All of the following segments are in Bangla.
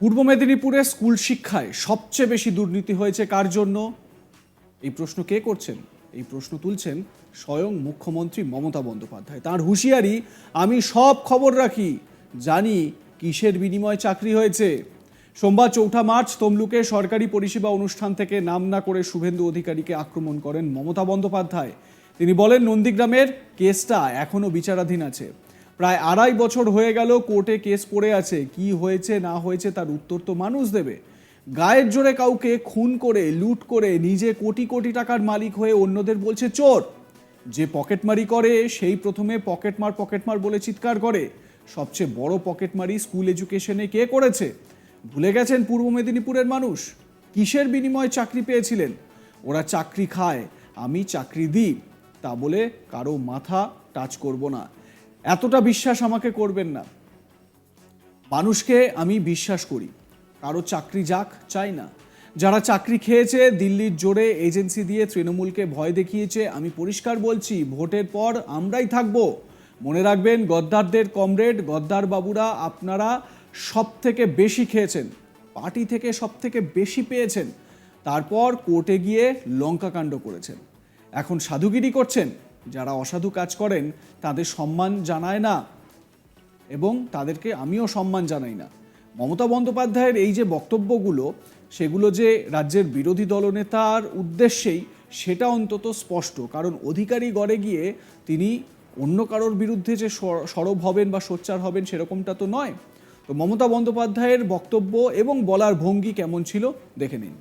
পূর্ব মেদিনীপুরে স্কুল শিক্ষায় সবচেয়ে বেশি দুর্নীতি হয়েছে কার জন্য? এই প্রশ্ন কে করছেন? এই প্রশ্ন তুলছেন স্বয়ং মুখ্যমন্ত্রী মমতা বন্দ্যোপাধ্যায়। তার হুঁশিয়ারি, আমি সব খবর রাখি, জানি কিসের বিনিময়ে চাকরি হয়েছে। সোমবার চৌঠা মার্চ তমলুকে সরকারি পরিষেবা অনুষ্ঠান থেকে নাম না করে শুভেন্দু অধিকারীকে আক্রমণ করেন মমতা বন্দ্যোপাধ্যায়। তিনি বলেন, নন্দীগ্রামের কেসটা এখনও বিচারাধীন আছে। প্রায় আড়াই বছর হয়ে গেল কোর্টে কেস পড়ে আছে। কি হয়েছে, না হয়েছে তার উত্তর তো মানুষ দেবে। গায়ের জোরে কাউকে খুন করে, লুট করে, নিজে কোটি কোটি টাকার মালিক হয়ে অন্যদের বলছে চোর। যে পকেটমারি করে, সেই প্রথমে পকেটমার পকেটমার বলে চিৎকার করে। সবচেয়ে বড় পকেটমারি স্কুল এডুকেশনে কে করেছে? ভুলে গেছেন পূর্ব মেদিনীপুরের মানুষ? কিসের বিনিময়ে চাকরি পেয়েছিলেন? ওরা চাকরি খায়, আমি চাকরি দিই। তা বলে কারও মাথা টাচ করব না। এতটা বিশ্বাস আমাকে করবেন না। মানুষকে আমি বিশ্বাস করি, কারও চাকরি যাক, চাই না। যারা চাকরি খেয়েছে, দিল্লির জোরে এজেন্সি দিয়ে তৃণমূলকে ভয় দেখিয়েছে, আমি পরিষ্কার বলছি, ভোটের পর আমরাই থাকব। মনে রাখবেন, গদ্দারদের কমরেড গদ্দার বাবুরা আপনারা সব থেকে বেশি খেয়েছেন, পার্টি থেকে সব থেকে বেশি পেয়েছেন। তারপর কোর্টে গিয়ে লঙ্কাকাণ্ড করেছেন। এখন সাধুগিরি করছেন যারা অসাধু কাজ করেন, তাদের সম্মান জানায় না এবং তাদেরকে আমিও সম্মান জানাই না। মমতা বন্দ্যোপাধ্যায়ের এই যে বক্তব্যগুলো, সেগুলো যে রাজ্যের বিরোধী দলনেতার উদ্দেশ্যেই, সেটা অন্তত স্পষ্ট। কারণ অধিকারী গড়ে গিয়ে তিনি অন্য কারোর বিরুদ্ধে যে সরব হবেন বা সোচ্চার হবেন, সেরকমটা তো নয়। তো মমতা বন্দ্যোপাধ্যায়ের বক্তব্য এবং বলার ভঙ্গি কেমন ছিল, দেখে নিন।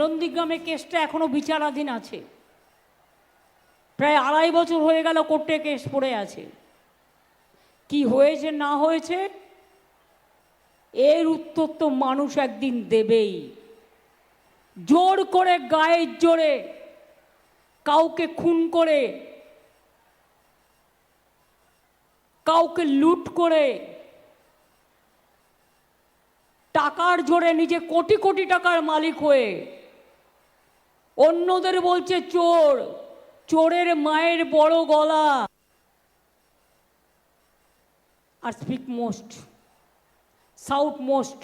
নন্দীগ্রামে কেসটা এখনও বিচারাধীন আছে। প্রায় আড়াই বছর হয়ে গেল কোর্টে কেস পড়ে আছে। কি হয়েছে, না হয়েছে? এর উত্তর তো মানুষ একদিন দেবেই। জোর করে, গায়ের জোরে, কাউকে খুন করে, কাউকে লুট করে, টাকার জোরে নিজে কোটি কোটি টাকার মালিক হয়ে, অন্যদের বলছে চোর। চোরের মায়ের বড় গলা। আর স্পিক মোস্ট সাউথ মোস্ট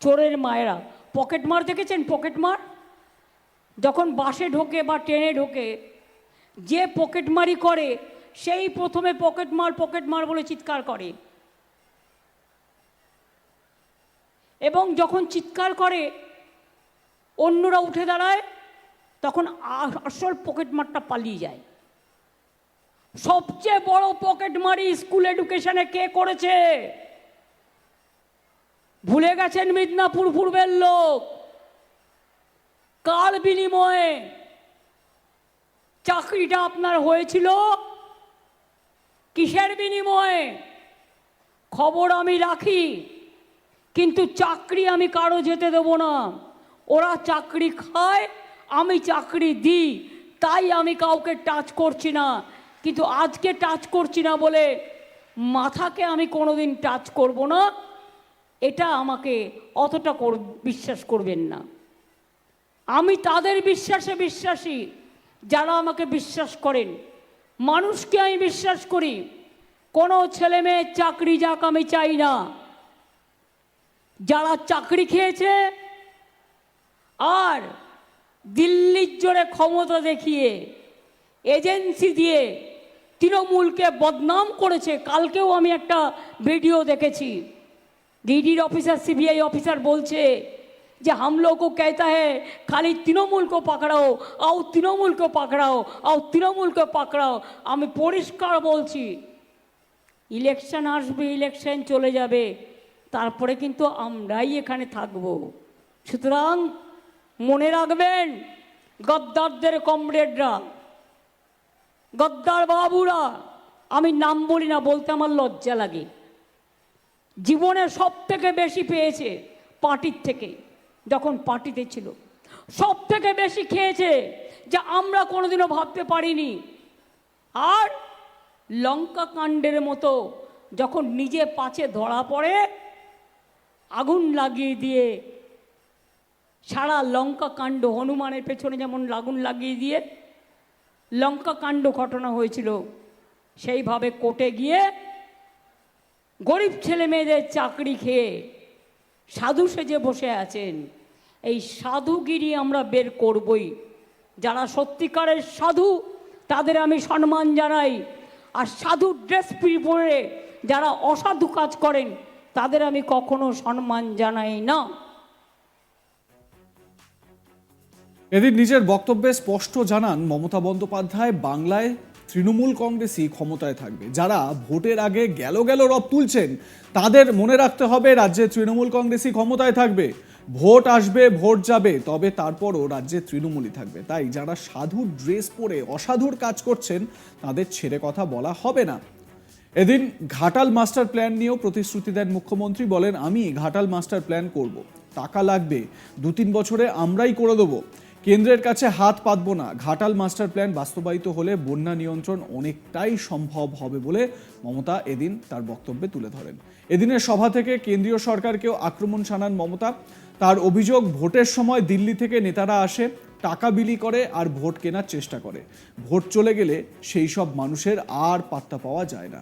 চোরের মায়েরা। পকেট মার দেখেছেন? পকেট মার? যখন বাসে ঢোকে বা ট্রেনে ঢোকে, যে পকেটমারি করে, সেই প্রথমে পকেট মার পকেট মার বলে চিৎকার করে। এবং যখন চিৎকার করে, অন্যরা উঠে দাঁড়ায় তখন আসল পকেট মারটা পালিয়ে যায়। সবচেয়ে বড় পকেটমারি স্কুল এডুকেশনে কে করেছে? ভুলে গেছেন মিদনাপুর পূর্বের লোক। কার বিনিময়ে চাকরিটা আপনার হয়েছিল? কিসের বিনিময়ে? খবর আমি রাখি, কিন্তু চাকরি আমি কারও যেতে দেব না। ওরা চাকরি খায় আমি চাকরি দিই, তাই আমি কাউকে টাচ করছি না। কিন্তু আজকে টাচ করছি না বলে মাথাকে আমি কোনোদিন টাচ করব না। এটা আমাকে অতটা কর বিশ্বাস করবেন না। আমি তাদের বিশ্বাসে বিশ্বাসী, যারা আমাকে বিশ্বাস করেন। মানুষকে আমি বিশ্বাস করি। কোনো ছেলে মেয়ের চাকরি যাক আমি চাই না। যারা চাকরি খেয়েছে, আর দিল্লির জোরে ক্ষমতা দেখিয়ে এজেন্সি দিয়ে তৃণমূলকে বদনাম করেছে কালকেও আমি একটা ভিডিও দেখেছি डीडी ऑफिसर सीबीआई ऑफिसर বলছে যে हम लोग को कहता है खाली তৃণমূল को पकड़ाओ आओ তৃণমূল को पकड़ाओ आओ তৃণমূল को पकड़ाओ আমি পরিষ্কার বলছি ইলেকশন আসবে ইলেকশন চলে যাবে তারপরে কিন্তু আমরাই এখানে থাকব সুতরাং মনে রাখবেন, গদ্দারদের কমরেডরা, গদ্দার বাবুরা, আমি নাম বলি না, বলতে আমার লজ্জা লাগে। জীবনে সব থেকে বেশি পেয়েছে পার্টির থেকে, যখন পার্টিতে ছিল। সব থেকে বেশি খেয়েছে যা আমরা কোনোদিনও ভাবতে পারিনি। আর লঙ্কা কাণ্ডের মতো যখন নিজে পাছে ধরা পড়ে, আগুন লাগিয়ে দিয়ে সারা লঙ্কা কাণ্ড হনুমানের পেছনে যেমন লাগুন লাগিয়ে দিয়ে লঙ্কা কাণ্ড ঘটনা হয়েছিল, সেইভাবে কোর্টে গিয়ে গরিব ছেলে মেয়েদের চাকরি খেয়ে সাধু সেজে বসে আছেন। এই সাধুগিরি আমরা বের করবই। যারা সত্যিকারের সাধু, তাদের আমি সম্মান জানাই। আর সাধু ড্রেস পরে যারা অসাধু কাজ করেন, তাদের আমি কখনো সম্মান জানাই না। এদিন নিজের বক্তব্যে স্পষ্ট জানান মমতা বন্দ্যোপাধ্যায়, বাংলায় তৃণমূল কংগ্রেসই ক্ষমতায় থাকবে। যারা ভোটের আগে গেল গেল রব তুলছেন, তাদের মনে রাখতে হবে রাজ্যে তৃণমূল কংগ্রেসই ক্ষমতায় থাকবে। ভোট আসবে, ভোট যাবে, তবে তারপরও রাজ্যে তৃণমূলই থাকবে। তাই যারা সাধুর ড্রেস পরে অসাধুর কাজ করছেন, তাদের ছেড়ে কথা বলা হবে না। এদিন ঘাটাল মাস্টার প্ল্যান নিয়েও প্রতিশ্রুতি দেন মুখ্যমন্ত্রী, বলেন, আমি ঘাটাল মাস্টার প্ল্যান করব। টাকা লাগবে দু তিন বছরে আমরাই করে দেবো। কেন্দ্রের কাছে হাত পাতব না। ঘাটাল মাস্টার প্ল্যান বাস্তবায়িত হলে বন্যা নিয়ন্ত্রণ অনেকটাই সম্ভব হবে বলে মমতা এদিন তার বক্তব্যে তুলে ধরেন। এদিনের সভা থেকে কেন্দ্রীয় সরকারকেও আক্রমণ শানান মমতা। তার অভিযোগ, ভোটের সময় দিল্লি থেকে নেতারা আসে, টাকা বিলি করে আর ভোট কেনার চেষ্টা করে। ভোট চলে গেলে সেই সব মানুষের আর পাত্তা পাওয়া যায় না।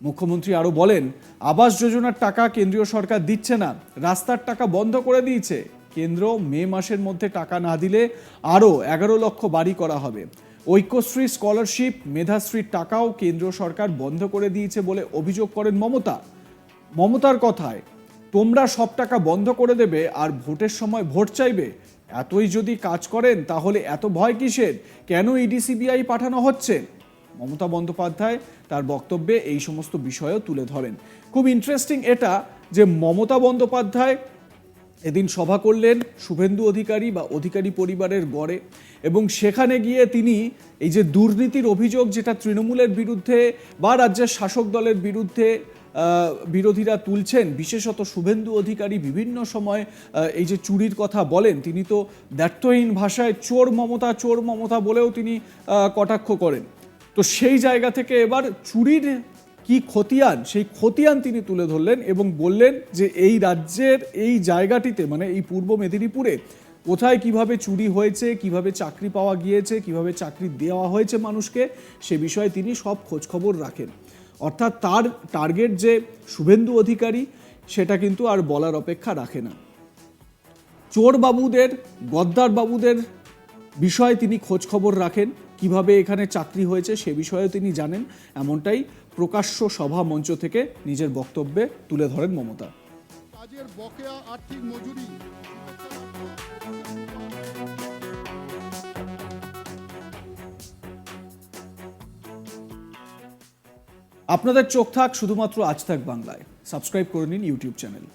মুখ্যমন্ত্রী আরও বলেন, আবাস যোজনার টাকা কেন্দ্রীয় সরকার দিচ্ছে না, রাস্তার টাকা বন্ধ করে দিয়েছে। কেন্দ্র মে মাসের মধ্যে টাকা না দিলে আরও এগারো লক্ষ বাড়ি করা হবে। ঐক্যশ্রী স্কলারশিপ, মেধাশ্রীর টাকাও কেন্দ্র সরকার বন্ধ করে দিয়েছে বলে অভিযোগ করেন মমতা। মমতার কথায়, তোমরা সব টাকা বন্ধ করে দেবে আর ভোটের সময় ভোট চাইবে। এতই যদি কাজ করেন, তাহলে এত ভয় কিসের? কেন ইডি সিবিআই পাঠানো হচ্ছে? মমতা বন্দ্যোপাধ্যায় তার বক্তব্যে এই সমস্ত বিষয়ও তুলে ধরেন। খুব ইন্টারেস্টিং এটা যে মমতা বন্দ্যোপাধ্যায় এদিন সভা করলেন শুভেন্দু অধিকারী বা অধিকারী পরিবারের গড়ে এবং সেখানে গিয়ে তিনি এই যে দুর্নীতির অভিযোগ যেটা তৃণমূলের বিরুদ্ধে বা রাজ্যের শাসক দলের বিরুদ্ধে বিরোধীরা তুলছেন, বিশেষত শুভেন্দু অধিকারী বিভিন্ন সময় এই যে চুরির কথা বলেন, তিনি তো দ্ব্যর্থহীন ভাষায় চোর মমতা চোর মমতা বলেও তিনি কটাক্ষ করেন। তো সেই জায়গা থেকে এবার চুরির কি খতিয়ান, সেই খতিয়ান তিনি তুলে ধরলেন এবং বললেন যে এই রাজ্যের এই জায়গাটিতে মানে এই পূর্ব মেদিনীপুরে কোথায় কীভাবে চুরি হয়েছে, কীভাবে চাকরি পাওয়া গিয়েছে, কীভাবে চাকরি দেওয়া হয়েছে মানুষকে, সে বিষয়ে তিনি সব খোঁজখবর রাখেন। অর্থাৎ তার টার্গেট যে শুভেন্দু অধিকারী, সেটা কিন্তু আর বলার অপেক্ষা রাখে না। চোর বাবুদের গদ্দার বাবুদের বিষয়ে তিনি খোঁজ খবর রাখেন। কীভাবে এখানে চাকরি হয়েছে সে বিষয়ে তিনি জানেন। এমনটাই প্রকাশ্য সভা মঞ্চ থেকে নিজের বক্তব্যে তুলে ধরেন মমতা। কাজের বকেয়া আর্থিক মজুরি। আপনাদের চোখ থাক শুধুমাত্র আজ থাক বাংলায়। সাবস্ক্রাইব করে নিন ইউটিউব চ্যানেল।